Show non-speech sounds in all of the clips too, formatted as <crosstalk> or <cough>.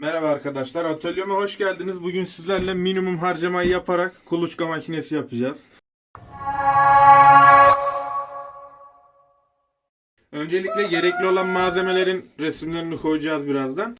Merhaba arkadaşlar, atölyeme hoş geldiniz. Bugün sizlerle minimum harcamayı yaparak kuluçka makinesi yapacağız. Öncelikle gerekli olan malzemelerin resimlerini koyacağız birazdan.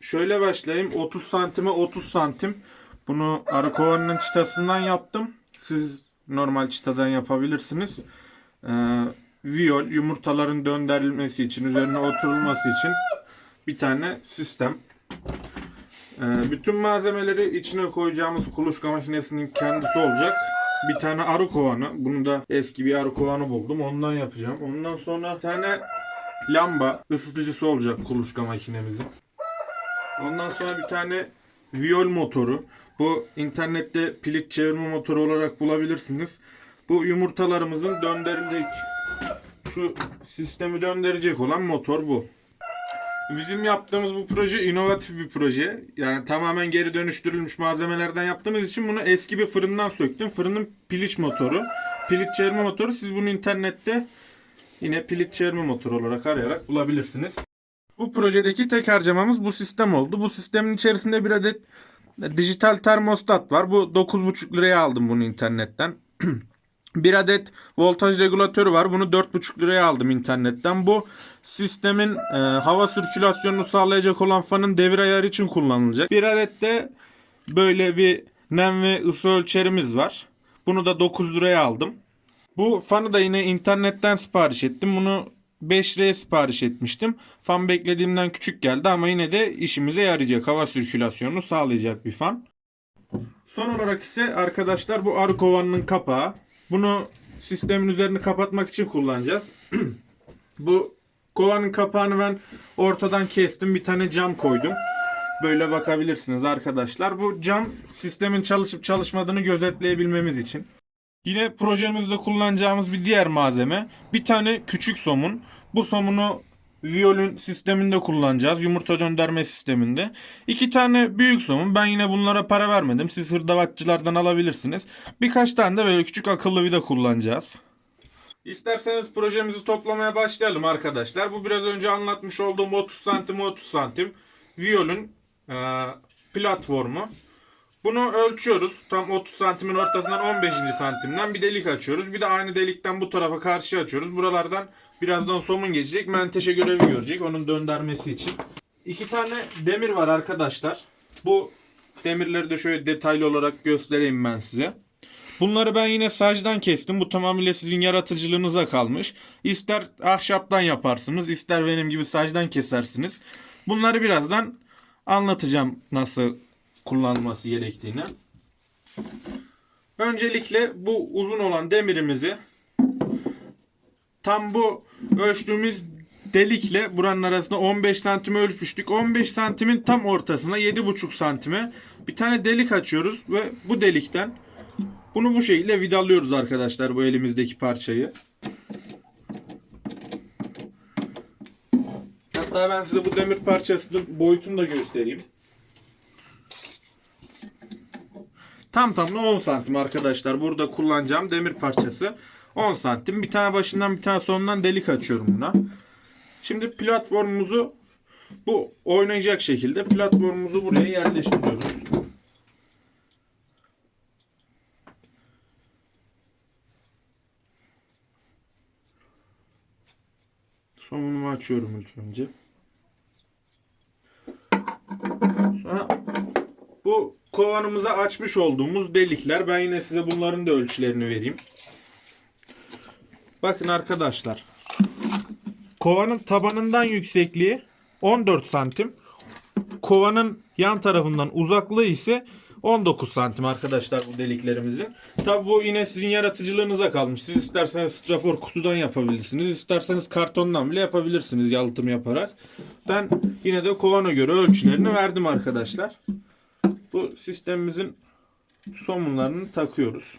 Şöyle başlayayım. 30 santime 30 santim. Bunu arı kovanının çıtasından yaptım. Siz normal çıtadan yapabilirsiniz. Ee, viyol yumurtaların döndürülmesi için, üzerine oturulması için bir tane sistem. Ee, bütün malzemeleri içine koyacağımız kuluçka makinesinin kendisi olacak. Bir tane arı kovanı. Bunu da eski bir arı kovanı buldum. Ondan yapacağım. Ondan sonra bir tane lamba ısıtıcısı olacak kuluçka makinemizin. Ondan sonra bir tane viyol motoru. Bu internette pilit çevirme motoru olarak bulabilirsiniz. Bu yumurtalarımızın döndürülecek şu sistemi döndürecek olan motor bu. Bizim yaptığımız bu proje inovatif bir proje. Yani tamamen geri dönüştürülmüş malzemelerden yaptığımız için bunu eski bir fırından söktüm. Fırının piliç motoru. Pilit çevirme motoru. Siz bunu internette yine pilit çevirme motoru olarak arayarak bulabilirsiniz. Bu projedeki tek harcamamız bu sistem oldu. Bu sistemin içerisinde bir adet dijital termostat var. Bu 9,5 liraya aldım bunu internetten. <clears throat> bir adet voltaj regülatörü var. Bunu 4,5 liraya aldım internetten. Bu sistemin e, hava sirkülasyonunu sağlayacak olan fanın devir ayarı için kullanılacak. Bir adet de böyle bir nem ve ısı ölçerimiz var. Bunu da 9 liraya aldım. Bu fanı da yine internetten sipariş ettim. Bunu 5 liraya sipariş etmiştim. Fan beklediğimden küçük geldi ama yine de işimize yarayacak. Hava sirkülasyonunu sağlayacak bir fan. Son olarak ise arkadaşlar bu arı kovanının kapağı. Bunu sistemin üzerini kapatmak için kullanacağız. <clears throat> bu kovanın kapağını ben ortadan kestim. Bir tane cam koydum. Böyle bakabilirsiniz arkadaşlar. Bu cam sistemin çalışıp çalışmadığını gözetleyebilmemiz için. Yine projemizde kullanacağımız bir diğer malzeme bir tane küçük somun. Bu somunu viyolün sisteminde kullanacağız. Yumurta döndürme sisteminde. İki tane büyük somun. Ben yine bunlara para vermedim. Siz hırdavatçılardan alabilirsiniz. Birkaç tane de böyle küçük akıllı vida kullanacağız. İsterseniz projemizi toplamaya başlayalım arkadaşlar. Bu biraz önce anlatmış olduğum 30 santim 30 santim viyolün e, platformu. Bunu ölçüyoruz. Tam 30 santimin ortasından 15. santimden bir delik açıyoruz. Bir de aynı delikten bu tarafa karşı açıyoruz. Buralardan birazdan somun geçecek. Menteşe görevi görecek. Onun döndürmesi için. İki tane demir var arkadaşlar. Bu demirleri de şöyle detaylı olarak göstereyim ben size. Bunları ben yine sacdan kestim. Bu tamamıyla sizin yaratıcılığınıza kalmış. İster ahşaptan yaparsınız, ister benim gibi sacdan kesersiniz. Bunları birazdan anlatacağım nasıl kullanılması gerektiğini. Öncelikle bu uzun olan demirimizi tam bu ölçtüğümüz delikle buranın arasında 15 santime ölçmüştük. 15 santimin tam ortasına 7,5 santime bir tane delik açıyoruz ve bu delikten bunu bu şekilde vidalıyoruz arkadaşlar bu elimizdeki parçayı. Hatta ben size bu demir parçasının boyutunu da göstereyim. Tam tamına 10 santim arkadaşlar. Burada kullanacağım demir parçası. 10 santim. Bir tane başından bir tane sonundan delik açıyorum buna. Şimdi platformumuzu bu oynayacak şekilde platformumuzu buraya yerleştiriyoruz. Somunumu açıyorum ilk önce. Bu kovanımıza açmış olduğumuz delikler. Ben yine size bunların da ölçülerini vereyim. Bakın arkadaşlar. Kovanın tabanından yüksekliği 14 santim. Kovanın yan tarafından uzaklığı ise 19 santim arkadaşlar bu deliklerimizin. Tabi bu yine sizin yaratıcılığınıza kalmış. Siz isterseniz strafor kutudan yapabilirsiniz. isterseniz kartondan bile yapabilirsiniz yalıtım yaparak. Ben yine de kovana göre ölçülerini verdim arkadaşlar. Bu sistemimizin somunlarını takıyoruz.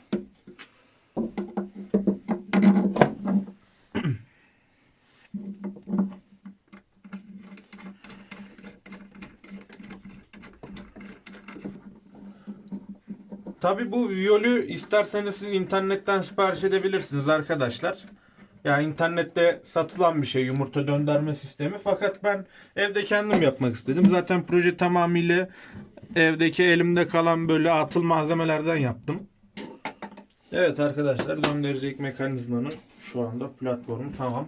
Tabi bu viyolü isterseniz siz internetten sipariş edebilirsiniz arkadaşlar. Yani internette satılan bir şey yumurta döndürme sistemi. Fakat ben evde kendim yapmak istedim. Zaten proje tamamıyla evdeki elimde kalan böyle atıl malzemelerden yaptım. Evet arkadaşlar döndürecek mekanizmanın şu anda platformu tamam.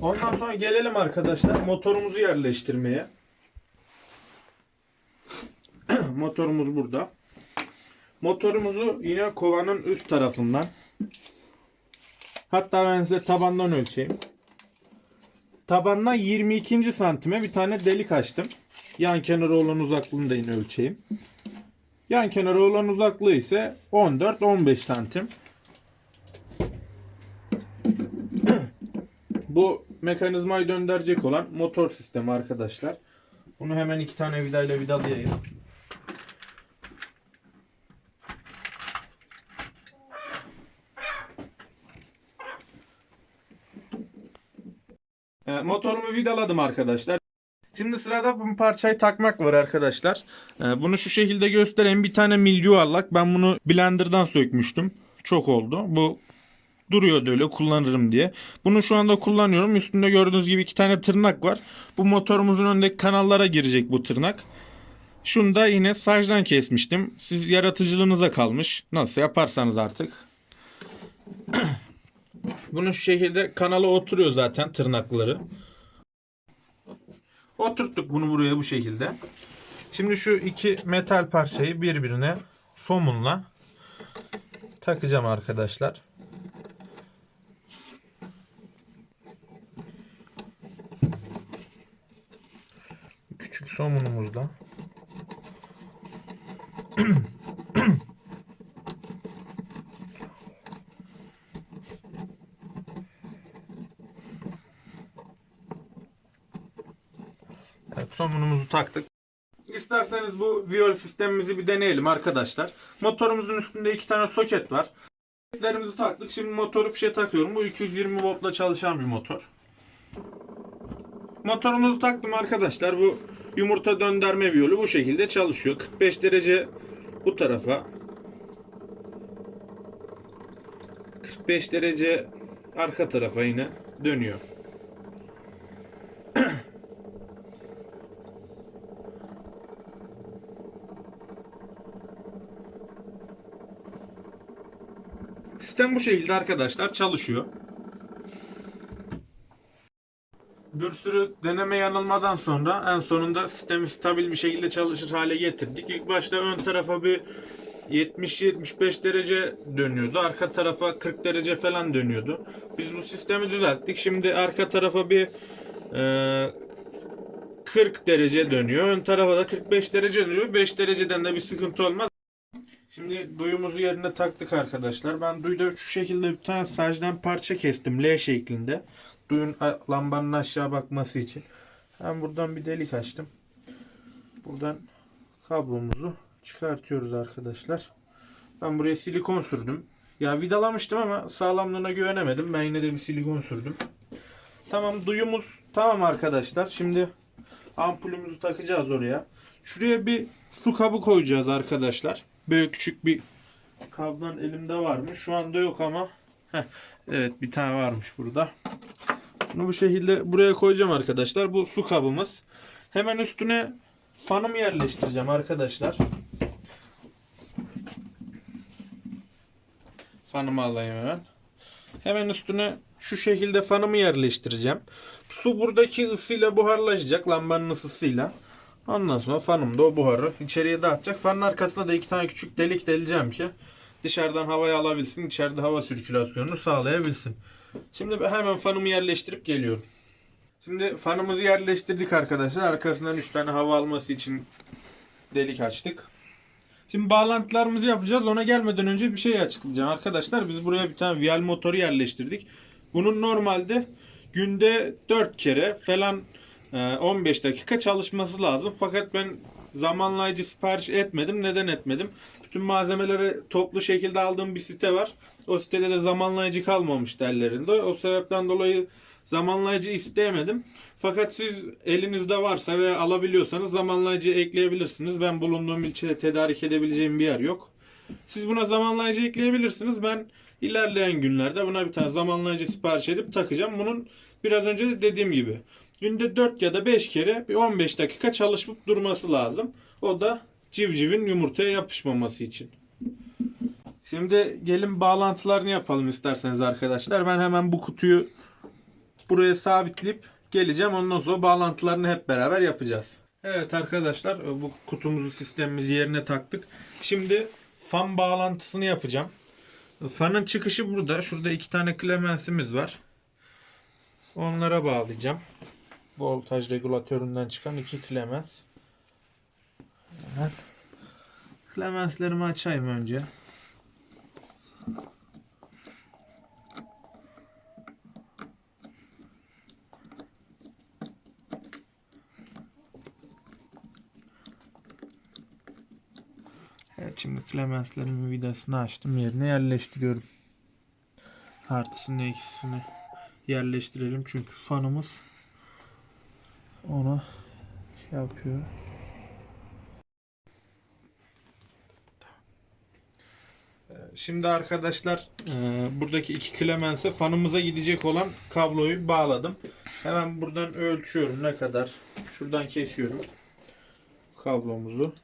Ondan sonra gelelim arkadaşlar motorumuzu yerleştirmeye. <clears throat> Motorumuz burada. Motorumuzu yine kovanın üst tarafından hatta ben size tabandan ölçeyim. Tabandan 22. santime bir tane delik açtım. Yan kenarı olan uzaklığını da yine ölçeyim. Yan kenarı olan uzaklığı ise 14-15 santim. <clears throat> Bu mekanizmayı döndürecek olan motor sistemi arkadaşlar. Bunu hemen iki tane vidayla vidalayayım. E, motorumu vidaladım arkadaşlar. Şimdi sırada bu parçayı takmak var arkadaşlar. E, bunu şu şekilde göstereyim. Bir tane mil yuvarlak. Ben bunu blenderdan sökmüştüm. Çok oldu. Bu duruyordu öyle kullanırım diye. Bunu şu anda kullanıyorum. Üstünde gördüğünüz gibi iki tane tırnak var. Bu motorumuzun önündeki kanallara girecek bu tırnak. Şunu da yine sajdan kesmiştim. Siz yaratıcılığınıza kalmış. Nasıl yaparsanız artık. <clears throat> Bunu şu şekilde kanala oturuyor zaten tırnakları. Oturttuk bunu buraya bu şekilde. Şimdi şu iki metal parçayı birbirine somunla takacağım arkadaşlar. Küçük somunumuzla Evet, somunumuzu taktık. İsterseniz bu viyol sistemimizi bir deneyelim arkadaşlar. Motorumuzun üstünde iki tane soket var. Soketlerimizi taktık. Şimdi motoru fişe takıyorum. Bu 220 voltla çalışan bir motor. Motorumuzu taktım arkadaşlar. Bu yumurta döndürme viyolu bu şekilde çalışıyor. 45 derece bu tarafa. 45 derece arka tarafa yine dönüyor. Sistem bu şekilde arkadaşlar çalışıyor. Bir sürü deneme yanılmadan sonra en sonunda sistemi stabil bir şekilde çalışır hale getirdik. İlk başta ön tarafa bir 70-75 derece dönüyordu. Arka tarafa 40 derece falan dönüyordu. Biz bu sistemi düzelttik. Şimdi arka tarafa bir e, 40 derece dönüyor. Ön tarafa da 45 derece dönüyor. 5 dereceden de bir sıkıntı olmaz. Şimdi duyumuzu yerine taktık arkadaşlar. Ben duyda şu şekilde bir tane sajdan parça kestim L şeklinde. Duyun lambanın aşağı bakması için. Ben buradan bir delik açtım. Buradan kablomuzu çıkartıyoruz arkadaşlar. Ben buraya silikon sürdüm. Ya vidalamıştım ama sağlamlığına güvenemedim. Ben yine de bir silikon sürdüm. Tamam duyumuz tamam arkadaşlar. Şimdi ampulümüzü takacağız oraya. Şuraya bir su kabı koyacağız arkadaşlar. Böyle küçük bir kabdan elimde varmış. Şu anda yok ama. Heh, evet bir tane varmış burada. Bunu bu şekilde buraya koyacağım arkadaşlar. Bu su kabımız. Hemen üstüne fanımı yerleştireceğim arkadaşlar. Fanımı alayım hemen. Hemen üstüne şu şekilde fanımı yerleştireceğim. Su buradaki ısıyla buharlaşacak. Lambanın ısısıyla. Ondan sonra fanım da o buharı içeriye dağıtacak. Fanın arkasına da iki tane küçük delik deleceğim ki dışarıdan havayı alabilsin. içeride hava sirkülasyonunu sağlayabilsin. Şimdi hemen fanımı yerleştirip geliyorum. Şimdi fanımızı yerleştirdik arkadaşlar. Arkasından 3 tane hava alması için delik açtık. Şimdi bağlantılarımızı yapacağız. Ona gelmeden önce bir şey açıklayacağım. Arkadaşlar biz buraya bir tane VL motoru yerleştirdik. Bunun normalde günde 4 kere falan 15 dakika çalışması lazım. Fakat ben zamanlayıcı sipariş etmedim. Neden etmedim? Bütün malzemeleri toplu şekilde aldığım bir site var. O sitede de zamanlayıcı kalmamıştı ellerinde. O sebepten dolayı zamanlayıcı isteyemedim. Fakat siz elinizde varsa ve alabiliyorsanız zamanlayıcı ekleyebilirsiniz. Ben bulunduğum ilçede tedarik edebileceğim bir yer yok. Siz buna zamanlayıcı ekleyebilirsiniz. Ben ilerleyen günlerde buna bir tane zamanlayıcı sipariş edip takacağım. Bunun biraz önce de dediğim gibi günde 4 ya da 5 kere bir 15 dakika çalışıp durması lazım. O da civcivin yumurtaya yapışmaması için. Şimdi gelin bağlantılarını yapalım isterseniz arkadaşlar. Ben hemen bu kutuyu buraya sabitleyip geleceğim. Ondan sonra bağlantılarını hep beraber yapacağız. Evet arkadaşlar bu kutumuzu sistemimizi yerine taktık. Şimdi fan bağlantısını yapacağım. Fanın çıkışı burada. Şurada iki tane klemensimiz var. Onlara bağlayacağım. Voltaj regülatöründen çıkan iki klemens. Klemenslerimi açayım önce. Evet şimdi klemenslerimin vidasını açtım yerine yerleştiriyorum. Artısını eksisini yerleştirelim çünkü fanımız onu şey yapıyor. Ee, Şimdi arkadaşlar e, buradaki iki klemense fanımıza gidecek olan kabloyu bağladım. Hemen buradan ölçüyorum ne kadar. Şuradan kesiyorum kablomuzu.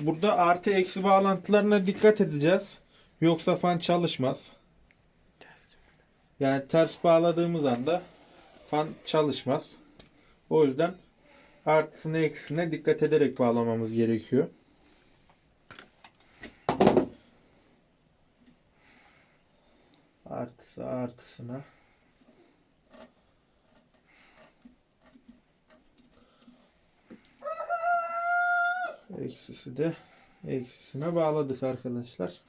Burada artı eksi bağlantılarına dikkat edeceğiz. Yoksa fan çalışmaz. Yani ters bağladığımız anda fan çalışmaz. O yüzden artısına eksisine dikkat ederek bağlamamız gerekiyor. Artısı artısına. Eksisi de eksisine bağladık arkadaşlar.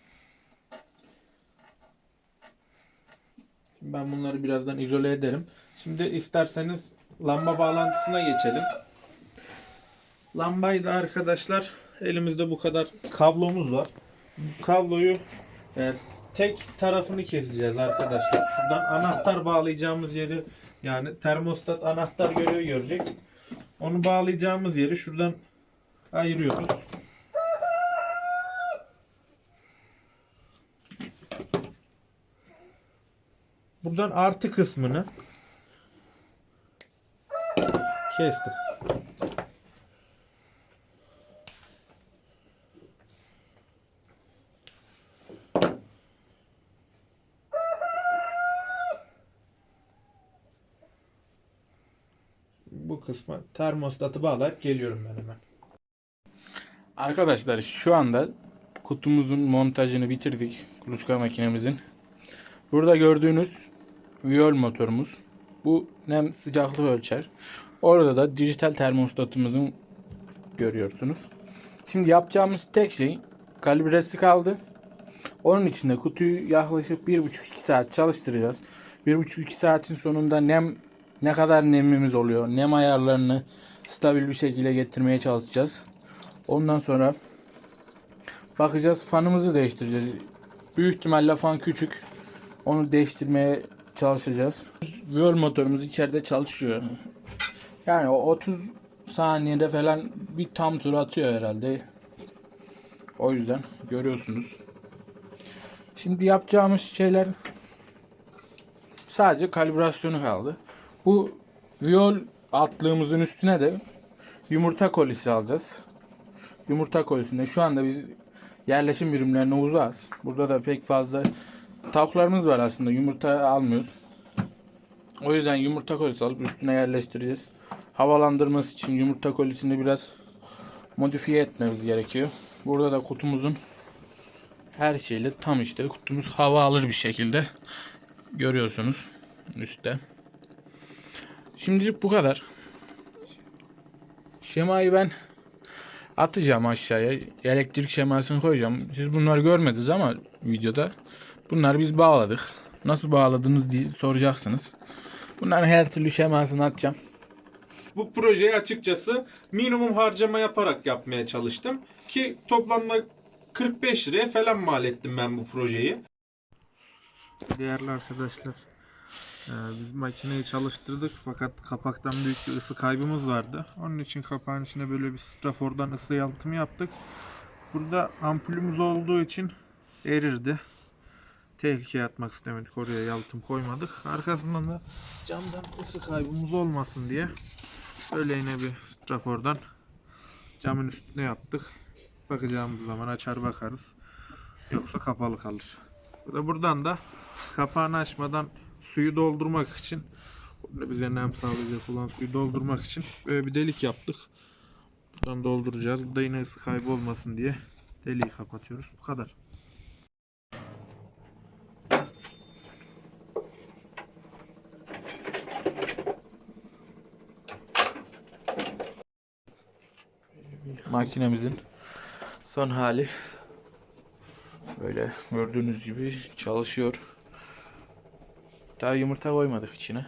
Ben bunları birazdan izole ederim. Şimdi isterseniz lamba bağlantısına geçelim. Lambayı da arkadaşlar elimizde bu kadar kablomuz var. Bu kabloyu e, tek tarafını keseceğiz arkadaşlar. Şuradan anahtar bağlayacağımız yeri yani termostat anahtar görevi görecek. Onu bağlayacağımız yeri şuradan ayırıyoruz. Buradan artı kısmını kestim. Bu kısma termostatı bağlayıp geliyorum ben hemen. Arkadaşlar şu anda kutumuzun montajını bitirdik. Kuluçka makinemizin. Burada gördüğünüz Viol motorumuz. Bu nem sıcaklığı ölçer. Orada da dijital termostatımızın görüyorsunuz. Şimdi yapacağımız tek şey kalibresi kaldı. Onun için de kutuyu yaklaşık 1,5-2 saat çalıştıracağız. 1,5-2 saatin sonunda nem ne kadar nemimiz oluyor, nem ayarlarını stabil bir şekilde getirmeye çalışacağız. Ondan sonra bakacağız fanımızı değiştireceğiz. Büyük ihtimalle fan küçük. Onu değiştirmeye çalışacağız. Viol motorumuz içeride çalışıyor. Yani o 30 saniyede falan bir tam tur atıyor herhalde. O yüzden görüyorsunuz. Şimdi yapacağımız şeyler sadece kalibrasyonu kaldı. Bu viol altlığımızın üstüne de yumurta kolisi alacağız yumurta kolisinde. Şu anda biz yerleşim ürünlerine uzağız. Burada da pek fazla tavuklarımız var aslında. Yumurta almıyoruz. O yüzden yumurta kolisi alıp üstüne yerleştireceğiz. Havalandırması için yumurta kolisini biraz modifiye etmemiz gerekiyor. Burada da kutumuzun her şeyle tam işte kutumuz hava alır bir şekilde görüyorsunuz üstte. Şimdilik bu kadar. Şemayı ben atacağım aşağıya. Elektrik şemasını koyacağım. Siz bunları görmediniz ama videoda. Bunları biz bağladık. Nasıl bağladınız diye soracaksınız. Bunların her türlü şemasını atacağım. Bu projeyi açıkçası minimum harcama yaparak yapmaya çalıştım. Ki toplamda 45 liraya falan mal ettim ben bu projeyi. Değerli arkadaşlar. Ee, biz makineyi çalıştırdık fakat kapaktan büyük bir ısı kaybımız vardı. Onun için kapağın içine böyle bir strafordan ısı yalıtımı yaptık. Burada ampulümüz olduğu için erirdi. Tehlikeye atmak istemedik. Oraya yalıtım koymadık. Arkasından da camdan ısı kaybımız olmasın diye böyle yine bir strafordan camın üstüne yaptık. Bakacağımız zaman açar bakarız. Yoksa kapalı kalır. Bu da buradan da kapağını açmadan suyu doldurmak için burada bize nem sağlayacak olan suyu doldurmak için böyle bir delik yaptık. Buradan dolduracağız. Bu da yine ısı kaybı olmasın diye deliği kapatıyoruz. Bu kadar. Makinemizin son hali böyle gördüğünüz gibi çalışıyor. Daha yumurta koymadık içine.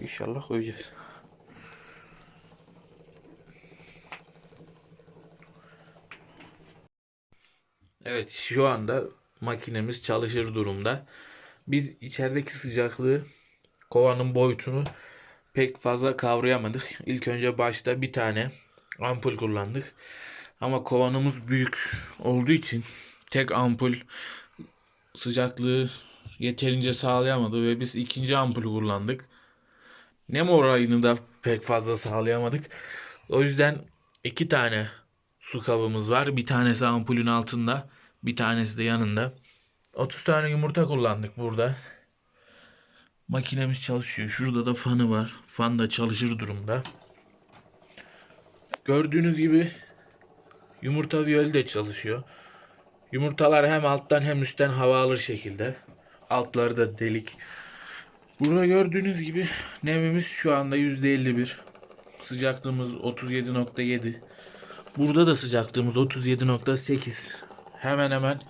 İnşallah koyacağız. Evet şu anda makinemiz çalışır durumda. Biz içerideki sıcaklığı kovanın boyutunu pek fazla kavrayamadık. İlk önce başta bir tane ampul kullandık. Ama kovanımız büyük olduğu için tek ampul sıcaklığı yeterince sağlayamadı ve biz ikinci ampul kullandık. Nem oranını da pek fazla sağlayamadık. O yüzden iki tane su kabımız var. Bir tanesi ampulün altında, bir tanesi de yanında. 30 tane yumurta kullandık burada. Makinemiz çalışıyor. Şurada da fanı var. Fan da çalışır durumda. Gördüğünüz gibi yumurta viyoli de çalışıyor. Yumurtalar hem alttan hem üstten hava alır şekilde. Altları da delik. Burada gördüğünüz gibi nemimiz şu anda %51. Sıcaklığımız 37.7. Burada da sıcaklığımız 37.8. Hemen hemen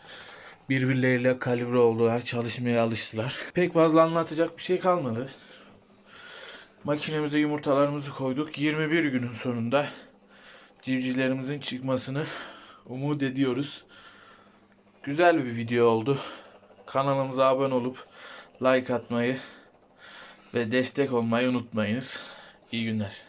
birbirleriyle kalibre oldular. Çalışmaya alıştılar. Pek fazla anlatacak bir şey kalmadı. Makinemize yumurtalarımızı koyduk. 21 günün sonunda civcivlerimizin çıkmasını umut ediyoruz. Güzel bir video oldu. Kanalımıza abone olup like atmayı ve destek olmayı unutmayınız. İyi günler.